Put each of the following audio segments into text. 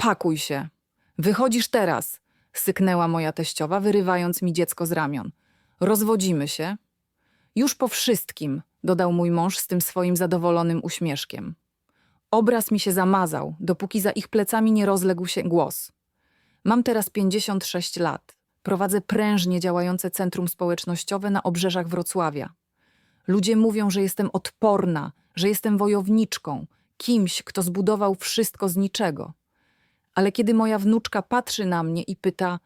Pakuj się. Wychodzisz teraz, syknęła moja teściowa, wyrywając mi dziecko z ramion. Rozwodzimy się. Już po wszystkim, dodał mój mąż z tym swoim zadowolonym uśmieszkiem. Obraz mi się zamazał, dopóki za ich plecami nie rozległ się głos. Mam teraz 56 lat. Prowadzę prężnie działające centrum społecznościowe na obrzeżach Wrocławia. Ludzie mówią, że jestem odporna, że jestem wojowniczką, kimś, kto zbudował wszystko z niczego. Ale kiedy moja wnuczka patrzy na mnie i pyta: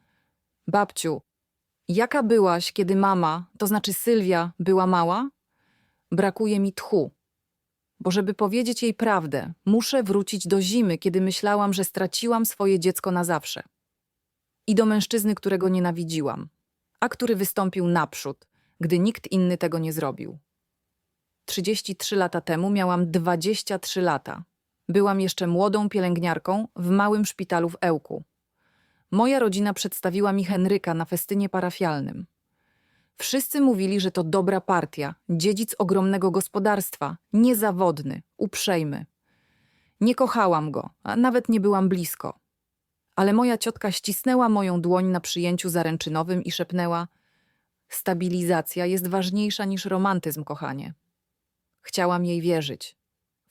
Babciu, jaka byłaś, kiedy mama, to znaczy Sylwia, była mała? Brakuje mi tchu. Bo żeby powiedzieć jej prawdę, muszę wrócić do zimy, kiedy myślałam, że straciłam swoje dziecko na zawsze. I do mężczyzny, którego nienawidziłam, a który wystąpił naprzód, gdy nikt inny tego nie zrobił. 33 lata temu miałam 23 lata. Byłam jeszcze młodą pielęgniarką w małym szpitalu w Ełku. Moja rodzina przedstawiła mi Henryka na festynie parafialnym. Wszyscy mówili, że to dobra partia, dziedzic ogromnego gospodarstwa, niezawodny, uprzejmy. Nie kochałam go, a nawet nie byłam blisko. Ale moja ciotka ścisnęła moją dłoń na przyjęciu zaręczynowym i szepnęła: Stabilizacja jest ważniejsza niż romantyzm, kochanie. Chciałam jej wierzyć.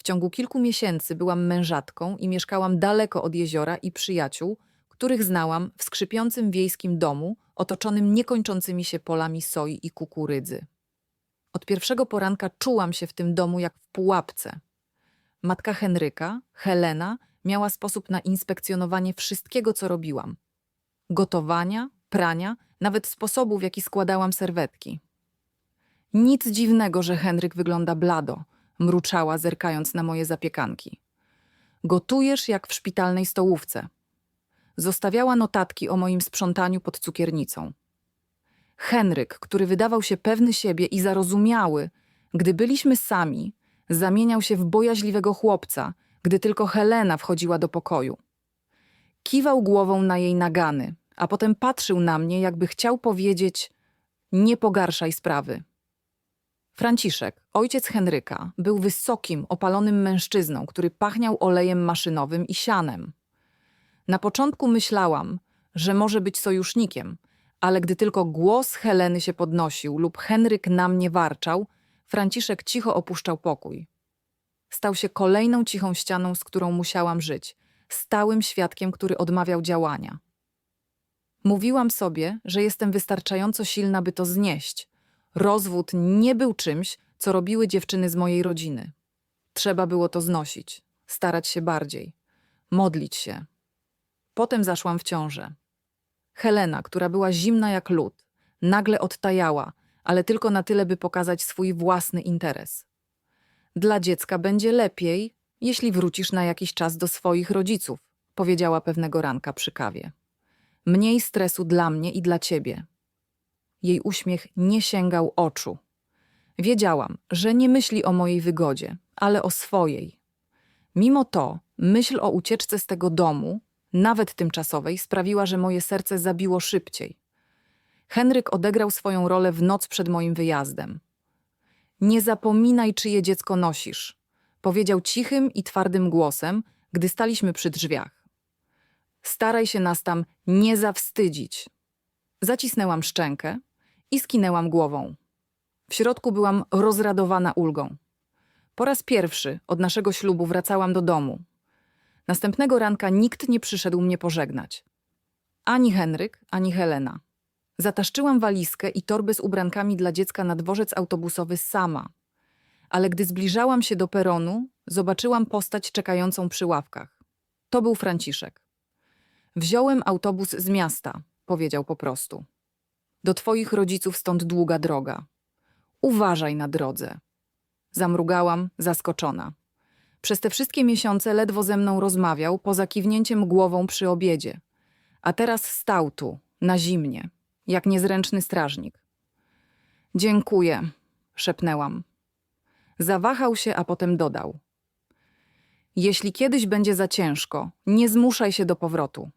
W ciągu kilku miesięcy byłam mężatką i mieszkałam daleko od jeziora i przyjaciół, których znałam w skrzypiącym wiejskim domu, otoczonym niekończącymi się polami soi i kukurydzy. Od pierwszego poranka czułam się w tym domu jak w pułapce. Matka Henryka, Helena, miała sposób na inspekcjonowanie wszystkiego, co robiłam. Gotowania, prania, nawet sposobu, w jaki składałam serwetki. Nic dziwnego, że Henryk wygląda blado, mruczała, zerkając na moje zapiekanki. Gotujesz jak w szpitalnej stołówce. Zostawiała notatki o moim sprzątaniu pod cukiernicą. Henryk, który wydawał się pewny siebie i zarozumiały, gdy byliśmy sami, zamieniał się w bojaźliwego chłopca, gdy tylko Helena wchodziła do pokoju. Kiwał głową na jej nagany, a potem patrzył na mnie, jakby chciał powiedzieć: Nie pogarszaj sprawy. Franciszek, ojciec Henryka, był wysokim, opalonym mężczyzną, który pachniał olejem maszynowym i sianem. Na początku myślałam, że może być sojusznikiem, ale gdy tylko głos Heleny się podnosił lub Henryk na mnie warczał, Franciszek cicho opuszczał pokój. Stał się kolejną cichą ścianą, z którą musiałam żyć, stałym świadkiem, który odmawiał działania. Mówiłam sobie, że jestem wystarczająco silna, by to znieść. Rozwód nie był czymś, co robiły dziewczyny z mojej rodziny. Trzeba było to znosić, starać się bardziej, modlić się. Potem zaszłam w ciążę. Helena, która była zimna jak lód, nagle odtajała, ale tylko na tyle, by pokazać swój własny interes. Dla dziecka będzie lepiej, jeśli wrócisz na jakiś czas do swoich rodziców, powiedziała pewnego ranka przy kawie. Mniej stresu dla mnie i dla ciebie. Jej uśmiech nie sięgał oczu. Wiedziałam, że nie myśli o mojej wygodzie, ale o swojej. Mimo to, myśl o ucieczce z tego domu, nawet tymczasowej, sprawiła, że moje serce zabiło szybciej. Henryk odegrał swoją rolę w noc przed moim wyjazdem. Nie zapominaj, czyje dziecko nosisz, powiedział cichym i twardym głosem, gdy staliśmy przy drzwiach. Staraj się nas tam nie zawstydzić. Zacisnęłam szczękę i skinęłam głową. W środku byłam rozradowana ulgą. Po raz pierwszy od naszego ślubu wracałam do domu. Następnego ranka nikt nie przyszedł mnie pożegnać. Ani Henryk, ani Helena. Zataszczyłam walizkę i torby z ubrankami dla dziecka na dworzec autobusowy sama. Ale gdy zbliżałam się do peronu, zobaczyłam postać czekającą przy ławkach. To był Franciszek. Wziąłem autobus z miasta, powiedział po prostu. Do twoich rodziców stąd długa droga. Uważaj na drodze. Zamrugałam, zaskoczona. Przez te wszystkie miesiące ledwo ze mną rozmawiał, poza kiwnięciem głową przy obiedzie. A teraz stał tu, na zimnie, jak niezręczny strażnik. Dziękuję, szepnęłam. Zawahał się, a potem dodał. Jeśli kiedyś będzie za ciężko, nie zmuszaj się do powrotu.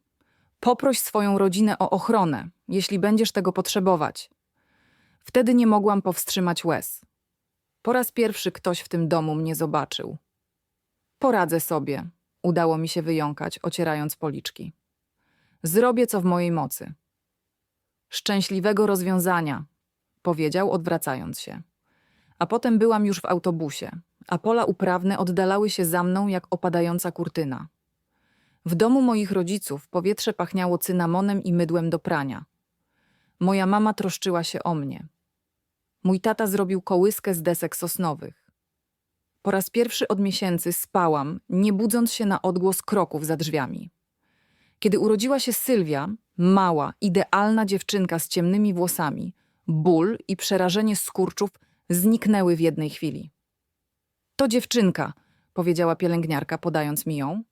Poproś swoją rodzinę o ochronę, jeśli będziesz tego potrzebować. Wtedy nie mogłam powstrzymać łez. Po raz pierwszy ktoś w tym domu mnie zobaczył. Poradzę sobie, Udało mi się wyjąkać, ocierając policzki. Zrobię co w mojej mocy. Szczęśliwego rozwiązania, powiedział, odwracając się. A potem byłam już w autobusie, a pola uprawne oddalały się za mną jak opadająca kurtyna. W domu moich rodziców powietrze pachniało cynamonem i mydłem do prania. Moja mama troszczyła się o mnie. Mój tata zrobił kołyskę z desek sosnowych. Po raz pierwszy od miesięcy spałam, nie budząc się na odgłos kroków za drzwiami. Kiedy urodziła się Sylwia, mała, idealna dziewczynka z ciemnymi włosami, ból i przerażenie skurczów zniknęły w jednej chwili. To dziewczynka, powiedziała pielęgniarka, podając mi ją.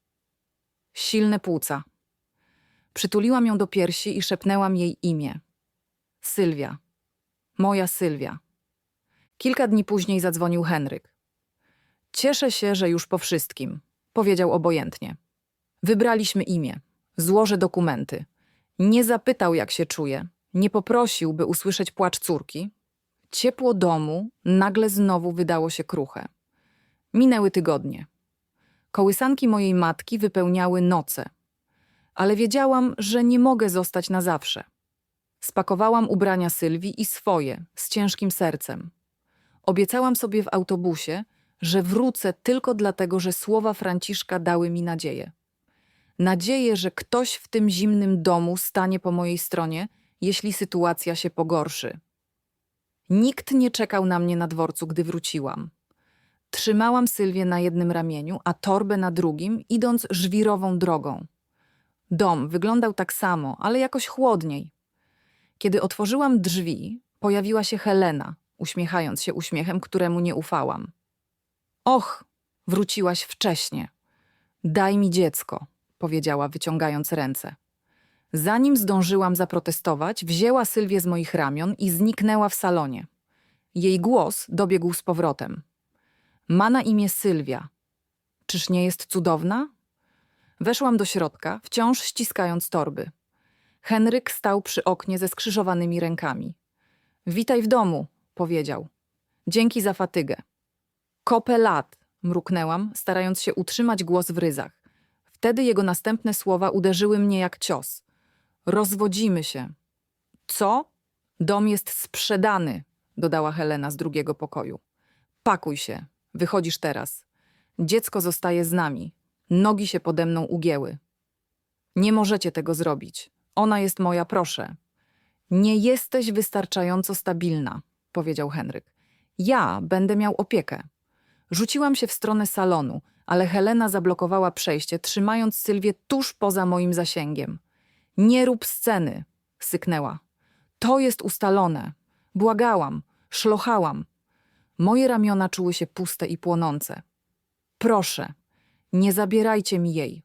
Silne płuca. Przytuliłam ją do piersi i szepnęłam jej imię. Sylwia. Moja Sylwia. Kilka dni później zadzwonił Henryk. Cieszę się, że już po wszystkim, powiedział obojętnie. Wybraliśmy imię. Złożę dokumenty. Nie zapytał, jak się czuje. Nie poprosił, by usłyszeć płacz córki. Ciepło domu nagle znowu wydało się kruche. Minęły tygodnie. Kołysanki mojej matki wypełniały noce. Ale wiedziałam, że nie mogę zostać na zawsze. Spakowałam ubrania Sylwii i swoje, z ciężkim sercem. Obiecałam sobie w autobusie, że wrócę tylko dlatego, że słowa Franciszka dały mi nadzieję. Nadzieję, że ktoś w tym zimnym domu stanie po mojej stronie, jeśli sytuacja się pogorszy. Nikt nie czekał na mnie na dworcu, gdy wróciłam. Trzymałam Sylwię na jednym ramieniu, a torbę na drugim, idąc żwirową drogą. Dom wyglądał tak samo, ale jakoś chłodniej. Kiedy otworzyłam drzwi, pojawiła się Helena, uśmiechając się uśmiechem, któremu nie ufałam. Och, wróciłaś wcześnie. Daj mi dziecko, powiedziała, wyciągając ręce. Zanim zdążyłam zaprotestować, wzięła Sylwię z moich ramion i zniknęła w salonie. Jej głos dobiegł z powrotem. Ma na imię Sylwia. Czyż nie jest cudowna? Weszłam do środka, wciąż ściskając torby. Henryk stał przy oknie ze skrzyżowanymi rękami. Witaj w domu, powiedział. Dzięki za fatygę. Kopę lat, mruknęłam, starając się utrzymać głos w ryzach. Wtedy jego następne słowa uderzyły mnie jak cios. Rozwodzimy się. Co? Dom jest sprzedany, dodała Helena z drugiego pokoju. Pakuj się, wychodzisz teraz. Dziecko zostaje z nami. Nogi się pode mną ugięły. Nie możecie tego zrobić. Ona jest moja, proszę. Nie jesteś wystarczająco stabilna, powiedział Henryk. Ja będę miał opiekę. Rzuciłam się w stronę salonu, ale Helena zablokowała przejście, trzymając Sylwię tuż poza moim zasięgiem. Nie rób sceny, syknęła. To jest ustalone. Błagałam, szlochałam. Moje ramiona czuły się puste i płonące. Proszę, nie zabierajcie mi jej.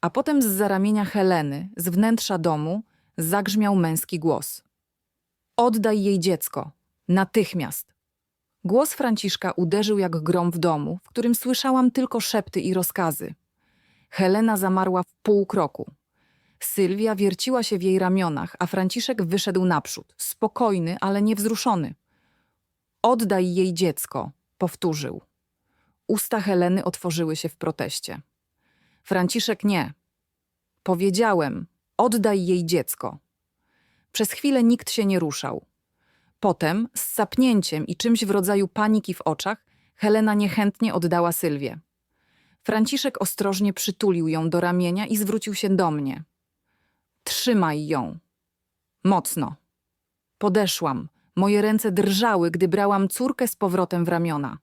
A potem z zaramienia Heleny, z wnętrza domu, zagrzmiał męski głos. Oddaj jej dziecko. Natychmiast. Głos Franciszka uderzył jak grom w domu, w którym słyszałam tylko szepty i rozkazy. Helena zamarła w pół kroku. Sylwia wierciła się w jej ramionach, a Franciszek wyszedł naprzód, spokojny, ale niewzruszony. Oddaj jej dziecko, powtórzył. Usta Heleny otworzyły się w proteście. Franciszek nie. Powiedziałem, oddaj jej dziecko. Przez chwilę nikt się nie ruszał. Potem, z sapnięciem i czymś w rodzaju paniki w oczach, Helena niechętnie oddała Sylwię. Franciszek ostrożnie przytulił ją do ramienia i zwrócił się do mnie. Trzymaj ją. Mocno. Podeszłam. Moje ręce drżały, gdy brałam córkę z powrotem w ramiona.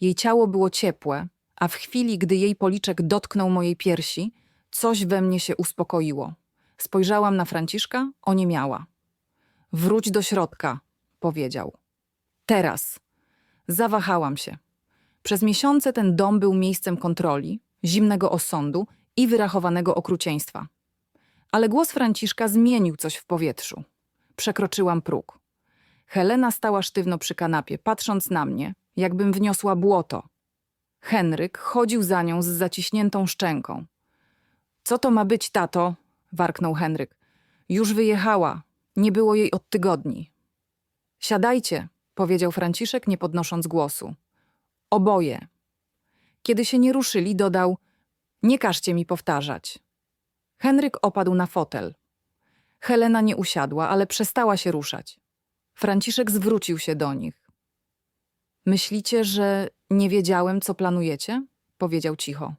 Jej ciało było ciepłe, a w chwili, gdy jej policzek dotknął mojej piersi, coś we mnie się uspokoiło. Spojrzałam na Franciszka, oniemiała. Wróć do środka, powiedział. Teraz. Zawahałam się. Przez miesiące ten dom był miejscem kontroli, zimnego osądu i wyrachowanego okrucieństwa. Ale głos Franciszka zmienił coś w powietrzu. Przekroczyłam próg. Helena stała sztywno przy kanapie, patrząc na mnie, jakbym wniosła błoto. Henryk chodził za nią z zaciśniętą szczęką. Co to ma być, tato? warknął Henryk. Już wyjechała. Nie było jej od tygodni. Siadajcie, powiedział Franciszek, nie podnosząc głosu. Oboje. Kiedy się nie ruszyli, dodał: Nie każcie mi powtarzać. Henryk opadł na fotel. Helena nie usiadła, ale przestała się ruszać. Franciszek zwrócił się do nich. Myślicie, że nie wiedziałem, co planujecie? powiedział cicho.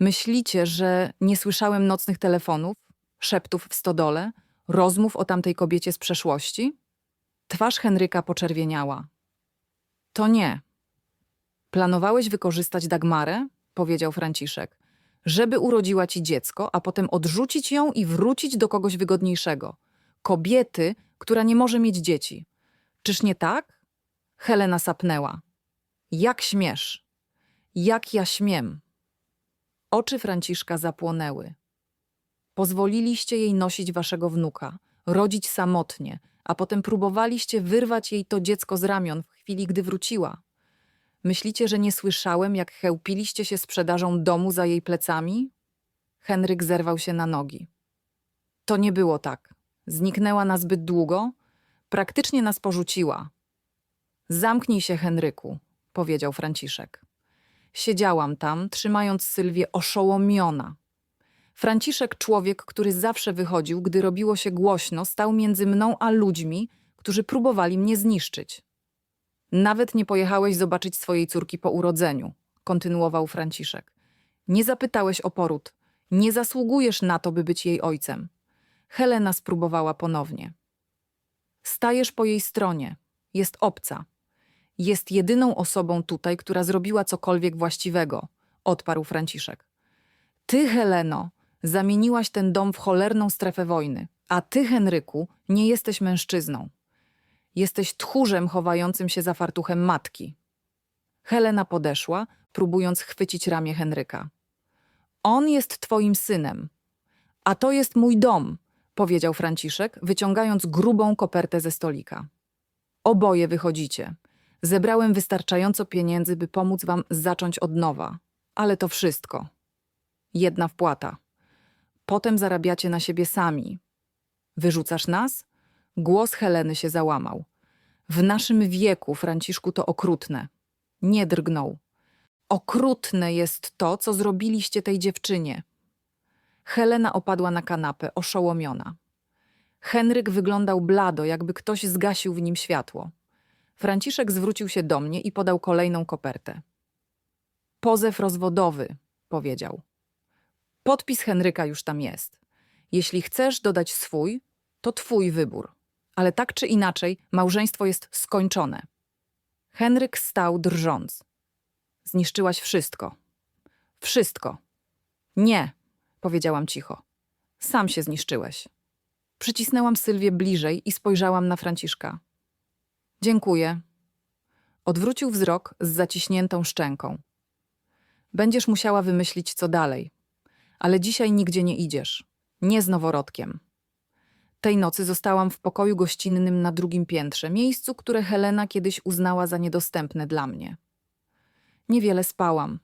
Myślicie, że nie słyszałem nocnych telefonów, szeptów w stodole, rozmów o tamtej kobiecie z przeszłości? Twarz Henryka poczerwieniała. To nie. Planowałeś wykorzystać Dagmarę, powiedział Franciszek, żeby urodziła ci dziecko, a potem odrzucić ją i wrócić do kogoś wygodniejszego. Kobiety, która nie może mieć dzieci. Czyż nie tak? Helena sapnęła. Jak śmiesz? Jak ja śmiem? Oczy Franciszka zapłonęły. Pozwoliliście jej nosić waszego wnuka, rodzić samotnie, a potem próbowaliście wyrwać jej to dziecko z ramion w chwili, gdy wróciła. Myślicie, że nie słyszałem, jak chełpiliście się sprzedażą domu za jej plecami? Henryk zerwał się na nogi. To nie było tak. Zniknęła na zbyt długo, praktycznie nas porzuciła. Zamknij się, Henryku, powiedział Franciszek. Siedziałam tam, trzymając Sylwię oszołomiona. Franciszek, człowiek, który zawsze wychodził, gdy robiło się głośno, stał między mną a ludźmi, którzy próbowali mnie zniszczyć. Nawet nie pojechałeś zobaczyć swojej córki po urodzeniu, kontynuował Franciszek. Nie zapytałeś o poród. Nie zasługujesz na to, by być jej ojcem. Helena spróbowała ponownie. Stajesz po jej stronie. Jest obca. Jest jedyną osobą tutaj, która zrobiła cokolwiek właściwego, odparł Franciszek. Ty, Heleno, zamieniłaś ten dom w cholerną strefę wojny, a ty, Henryku, nie jesteś mężczyzną. Jesteś tchórzem chowającym się za fartuchem matki. Helena podeszła, próbując chwycić ramię Henryka. On jest twoim synem. A to jest mój dom, powiedział Franciszek, wyciągając grubą kopertę ze stolika. Oboje wychodzicie. Zebrałem wystarczająco pieniędzy, by pomóc wam zacząć od nowa. Ale to wszystko. Jedna wpłata. Potem zarabiacie na siebie sami. Wyrzucasz nas? Głos Heleny się załamał. W naszym wieku, Franciszku, to okrutne. Nie drgnął. Okrutne jest to, co zrobiliście tej dziewczynie. Helena opadła na kanapę, oszołomiona. Henryk wyglądał blado, jakby ktoś zgasił w nim światło. Franciszek zwrócił się do mnie i podał kolejną kopertę. Pozew rozwodowy, powiedział. Podpis Henryka już tam jest. Jeśli chcesz dodać swój, to twój wybór. Ale tak czy inaczej, małżeństwo jest skończone. Henryk stał drżąc. Zniszczyłaś wszystko. Wszystko. Nie, powiedziałam cicho. Sam się zniszczyłeś. Przycisnęłam Sylwię bliżej i spojrzałam na Franciszka. Dziękuję. Odwrócił wzrok z zaciśniętą szczęką. Będziesz musiała wymyślić, co dalej. Ale dzisiaj nigdzie nie idziesz. Nie z noworodkiem. Tej nocy zostałam w pokoju gościnnym na drugim piętrze, miejscu, które Helena kiedyś uznała za niedostępne dla mnie. Niewiele spałam.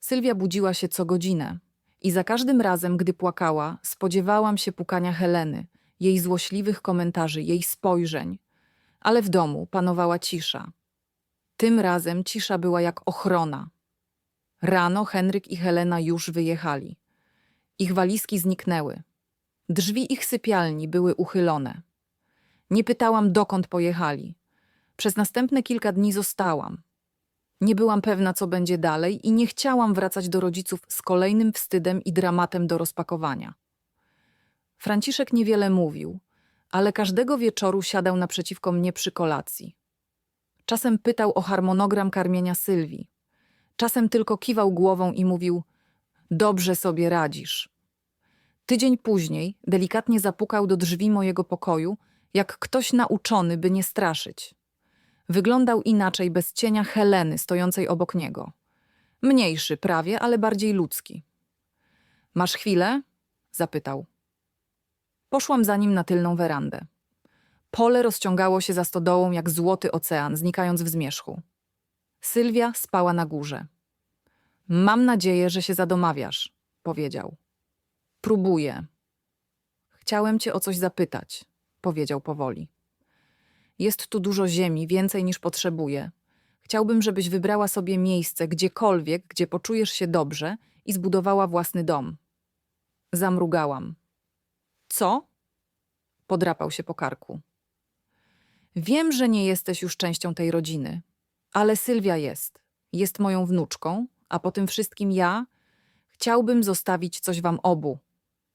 Sylwia budziła się co godzinę i za każdym razem, gdy płakała, spodziewałam się pukania Heleny, jej złośliwych komentarzy, jej spojrzeń. Ale w domu panowała cisza. Tym razem cisza była jak ochrona. Rano Henryk i Helena już wyjechali. Ich walizki zniknęły. Drzwi ich sypialni były uchylone. Nie pytałam, dokąd pojechali. Przez następne kilka dni zostałam. Nie byłam pewna, co będzie dalej i nie chciałam wracać do rodziców z kolejnym wstydem i dramatem do rozpakowania. Franciszek niewiele mówił, ale każdego wieczoru siadał naprzeciwko mnie przy kolacji. Czasem pytał o harmonogram karmienia Sylwii. Czasem tylko kiwał głową i mówił: Dobrze sobie radzisz. Tydzień później delikatnie zapukał do drzwi mojego pokoju, jak ktoś nauczony, by nie straszyć. Wyglądał inaczej bez cienia Heleny stojącej obok niego. Mniejszy prawie, ale bardziej ludzki. Masz chwilę? zapytał. Poszłam za nim na tylną werandę. Pole rozciągało się za stodołą jak złoty ocean, znikając w zmierzchu. Sylwia spała na górze. Mam nadzieję, że się zadomawiasz, powiedział. Próbuję. Chciałem cię o coś zapytać, powiedział powoli. Jest tu dużo ziemi, więcej niż potrzebuję. Chciałbym, żebyś wybrała sobie miejsce gdziekolwiek, gdzie poczujesz się dobrze i zbudowała własny dom. Zamrugałam. Co? Podrapał się po karku. Wiem, że nie jesteś już częścią tej rodziny, ale Sylwia jest. Jest moją wnuczką, a po tym wszystkim ja chciałbym zostawić coś wam obu.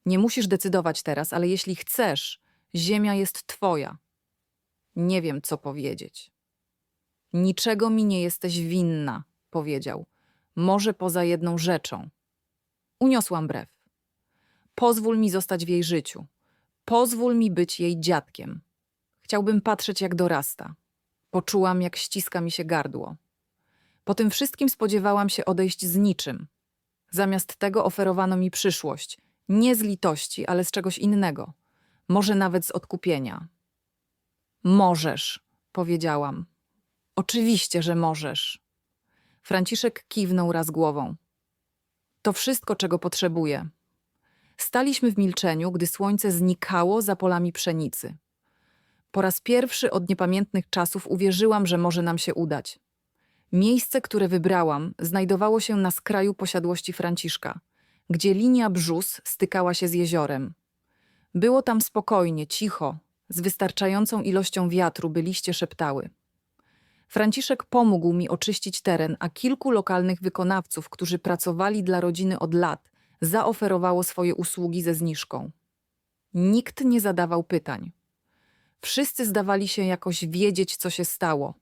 Nie musisz decydować teraz, ale jeśli chcesz, ziemia jest twoja. Nie wiem, co powiedzieć. Niczego mi nie jesteś winna, powiedział. Może poza jedną rzeczą. Uniosłam brew. Pozwól mi zostać w jej życiu. Pozwól mi być jej dziadkiem. Chciałbym patrzeć, jak dorasta. Poczułam, jak ściska mi się gardło. Po tym wszystkim spodziewałam się odejść z niczym. Zamiast tego oferowano mi przyszłość. Nie z litości, ale z czegoś innego. Może nawet z odkupienia. Możesz, powiedziałam. Oczywiście, że możesz. Franciszek kiwnął raz głową. To wszystko, czego potrzebuję. Staliśmy w milczeniu, gdy słońce znikało za polami pszenicy. Po raz pierwszy od niepamiętnych czasów uwierzyłam, że może nam się udać. Miejsce, które wybrałam, znajdowało się na skraju posiadłości Franciszka, gdzie linia brzus stykała się z jeziorem. Było tam spokojnie, cicho, z wystarczającą ilością wiatru, by liście szeptały. Franciszek pomógł mi oczyścić teren, a kilku lokalnych wykonawców, którzy pracowali dla rodziny od lat, zaoferowało swoje usługi ze zniżką. Nikt nie zadawał pytań. Wszyscy zdawali się jakoś wiedzieć, co się stało.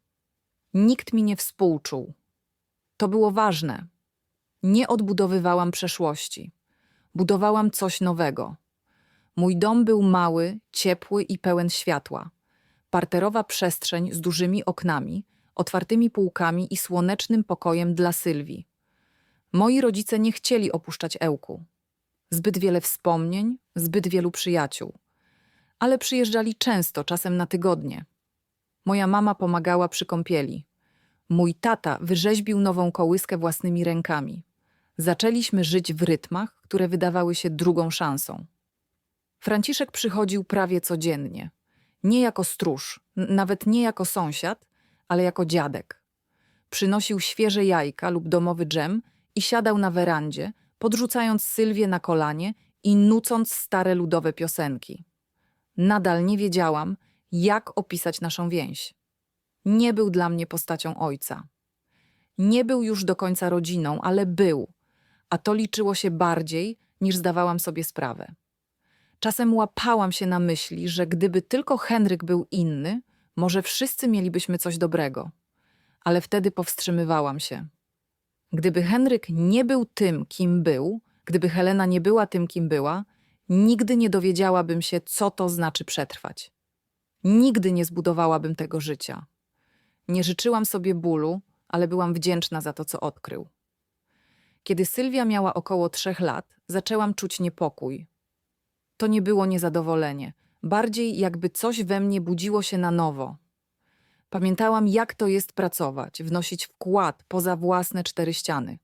Nikt mi nie współczuł. To było ważne. Nie odbudowywałam przeszłości. Budowałam coś nowego. Mój dom był mały, ciepły i pełen światła. Parterowa przestrzeń z dużymi oknami, otwartymi półkami i słonecznym pokojem dla Sylwii. Moi rodzice nie chcieli opuszczać Ełku. Zbyt wiele wspomnień, zbyt wielu przyjaciół. Ale przyjeżdżali często, czasem na tygodnie. Moja mama pomagała przy kąpieli. Mój tata wyrzeźbił nową kołyskę własnymi rękami. Zaczęliśmy żyć w rytmach, które wydawały się drugą szansą. Franciszek przychodził prawie codziennie. Nie jako stróż, nawet nie jako sąsiad, ale jako dziadek. Przynosił świeże jajka lub domowy dżem i siadał na werandzie, podrzucając Sylwię na kolanie i nucąc stare ludowe piosenki. Nadal nie wiedziałam, jak opisać naszą więź. Nie był dla mnie postacią ojca. Nie był już do końca rodziną, ale był, a to liczyło się bardziej, niż zdawałam sobie sprawę. Czasem łapałam się na myśli, że gdyby tylko Henryk był inny, może wszyscy mielibyśmy coś dobrego. Ale wtedy powstrzymywałam się. Gdyby Henryk nie był tym, kim był, gdyby Helena nie była tym, kim była, nigdy nie dowiedziałabym się, co to znaczy przetrwać. Nigdy nie zbudowałabym tego życia. Nie życzyłam sobie bólu, ale byłam wdzięczna za to, co odkrył. Kiedy Sylwia miała około trzech lat, zaczęłam czuć niepokój. To nie było niezadowolenie, bardziej jakby coś we mnie budziło się na nowo. Pamiętałam, jak to jest pracować, wnosić wkład poza własne cztery ściany.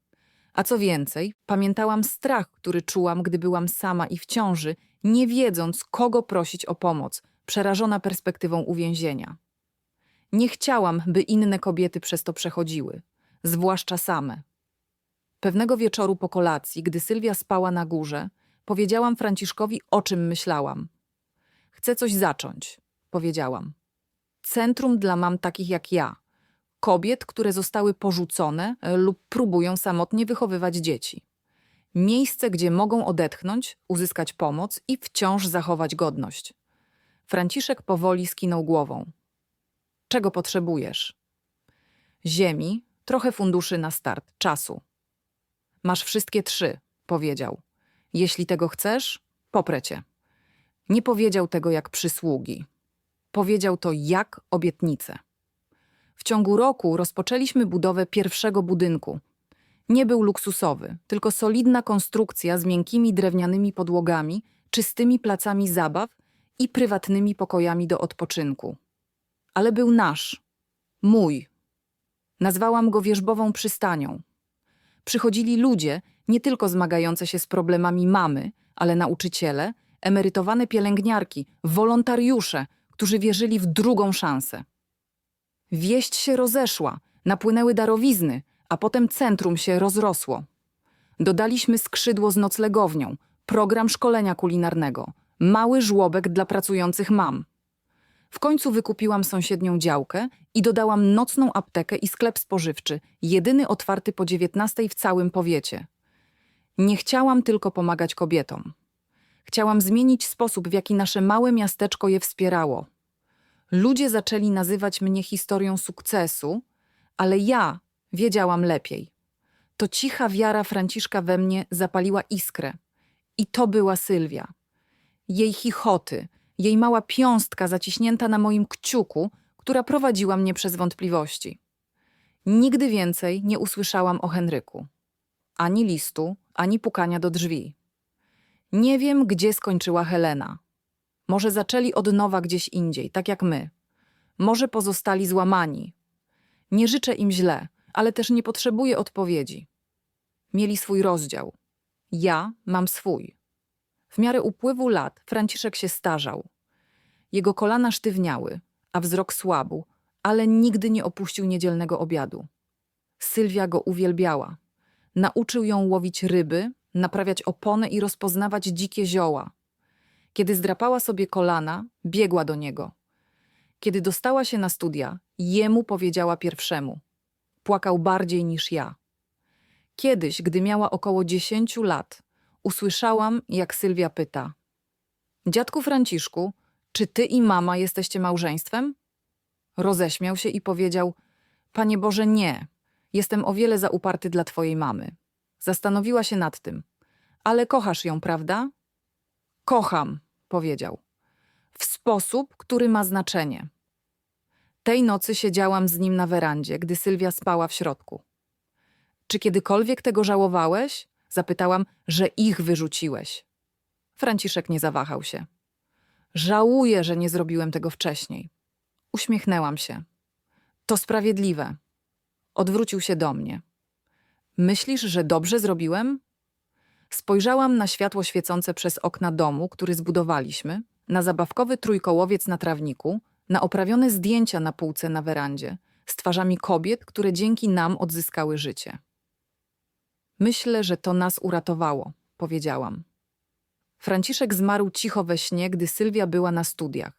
A co więcej, pamiętałam strach, który czułam, gdy byłam sama i w ciąży, nie wiedząc, kogo prosić o pomoc, przerażona perspektywą uwięzienia. Nie chciałam, by inne kobiety przez to przechodziły, zwłaszcza same. Pewnego wieczoru po kolacji, gdy Sylwia spała na górze, powiedziałam Franciszkowi, o czym myślałam. Chcę coś zacząć, powiedziałam. Centrum dla mam takich jak ja. Kobiet, które zostały porzucone e, lub próbują samotnie wychowywać dzieci. Miejsce, gdzie mogą odetchnąć, uzyskać pomoc i wciąż zachować godność. Franciszek powoli skinął głową. Czego potrzebujesz? Ziemi, trochę funduszy na start, czasu. Masz wszystkie trzy, powiedział. Jeśli tego chcesz, poprę cię. Nie powiedział tego jak przysługi. Powiedział to jak obietnicę. W ciągu roku rozpoczęliśmy budowę pierwszego budynku. Nie był luksusowy, tylko solidna konstrukcja z miękkimi drewnianymi podłogami, czystymi placami zabaw i prywatnymi pokojami do odpoczynku. Ale był nasz, mój. Nazwałam go wierzbową przystanią. Przychodzili ludzie, nie tylko zmagające się z problemami mamy, ale nauczyciele, emerytowane pielęgniarki, wolontariusze, którzy wierzyli w drugą szansę. Wieść się rozeszła, napłynęły darowizny, a potem centrum się rozrosło. Dodaliśmy skrzydło z noclegownią, program szkolenia kulinarnego, mały żłobek dla pracujących mam. W końcu wykupiłam sąsiednią działkę i dodałam nocną aptekę i sklep spożywczy, jedyny otwarty po 19 w całym powiecie. Nie chciałam tylko pomagać kobietom. Chciałam zmienić sposób, w jaki nasze małe miasteczko je wspierało. Ludzie zaczęli nazywać mnie historią sukcesu, ale ja wiedziałam lepiej. To cicha wiara Franciszka we mnie zapaliła iskrę. I to była Sylwia. Jej chichoty, jej mała piąstka zaciśnięta na moim kciuku, która prowadziła mnie przez wątpliwości. Nigdy więcej nie usłyszałam o Henryku. Ani listu, ani pukania do drzwi. Nie wiem, gdzie skończyła Helena. Może zaczęli od nowa gdzieś indziej, tak jak my. Może pozostali złamani. Nie życzę im źle, ale też nie potrzebuję odpowiedzi. Mieli swój rozdział. Ja mam swój. W miarę upływu lat Franciszek się starzał. Jego kolana sztywniały, a wzrok słabł, ale nigdy nie opuścił niedzielnego obiadu. Sylwia go uwielbiała. Nauczył ją łowić ryby, naprawiać opony i rozpoznawać dzikie zioła. Kiedy zdrapała sobie kolana, biegła do niego. Kiedy dostała się na studia, jemu powiedziała pierwszemu. Płakał bardziej niż ja. Kiedyś, gdy miała około dziesięciu lat, usłyszałam, jak Sylwia pyta: Dziadku Franciszku, czy ty i mama jesteście małżeństwem? Roześmiał się i powiedział: Panie Boże, nie. Jestem o wiele za uparty dla twojej mamy. Zastanowiła się nad tym. Ale kochasz ją, prawda? Kocham, powiedział. W sposób, który ma znaczenie. Tej nocy siedziałam z nim na werandzie, gdy Sylwia spała w środku. Czy kiedykolwiek tego żałowałeś? Zapytałam, że ich wyrzuciłeś. Franciszek nie zawahał się. Żałuję, że nie zrobiłem tego wcześniej. Uśmiechnęłam się. To sprawiedliwe. Odwrócił się do mnie. Myślisz, że dobrze zrobiłem? Spojrzałam na światło świecące przez okna domu, który zbudowaliśmy, na zabawkowy trójkołowiec na trawniku, na oprawione zdjęcia na półce na werandzie, z twarzami kobiet, które dzięki nam odzyskały życie. Myślę, że to nas uratowało, powiedziałam. Franciszek zmarł cicho we śnie, gdy Sylwia była na studiach.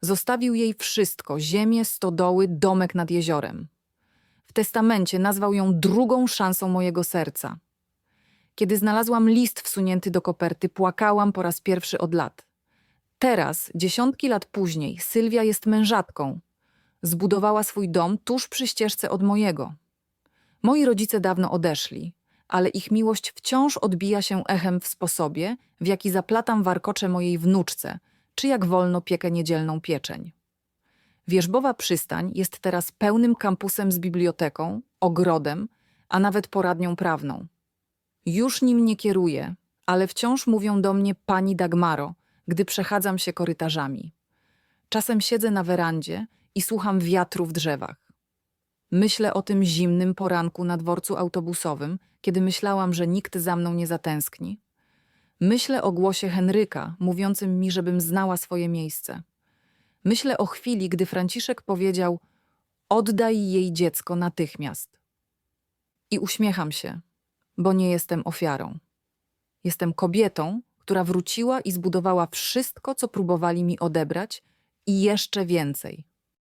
Zostawił jej wszystko: ziemię, stodoły, domek nad jeziorem. W testamencie nazwał ją drugą szansą mojego serca. Kiedy znalazłam list wsunięty do koperty, płakałam po raz pierwszy od lat. Teraz, dziesiątki lat później, Sylwia jest mężatką. Zbudowała swój dom tuż przy ścieżce od mojego. Moi rodzice dawno odeszli, ale ich miłość wciąż odbija się echem w sposobie, w jaki zaplatam warkocze mojej wnuczce, czy jak wolno piekę niedzielną pieczeń. Wierzbowa przystań jest teraz pełnym kampusem z biblioteką, ogrodem, a nawet poradnią prawną. Już nim nie kieruję, ale wciąż mówią do mnie pani Dagmaro, gdy przechadzam się korytarzami. Czasem siedzę na werandzie i słucham wiatru w drzewach. Myślę o tym zimnym poranku na dworcu autobusowym, kiedy myślałam, że nikt za mną nie zatęskni. Myślę o głosie Henryka, mówiącym mi, żebym znała swoje miejsce. Myślę o chwili, gdy Franciszek powiedział: Oddaj jej dziecko natychmiast. I uśmiecham się, bo nie jestem ofiarą. Jestem kobietą, która wróciła i zbudowała wszystko, co próbowali mi odebrać, i jeszcze więcej.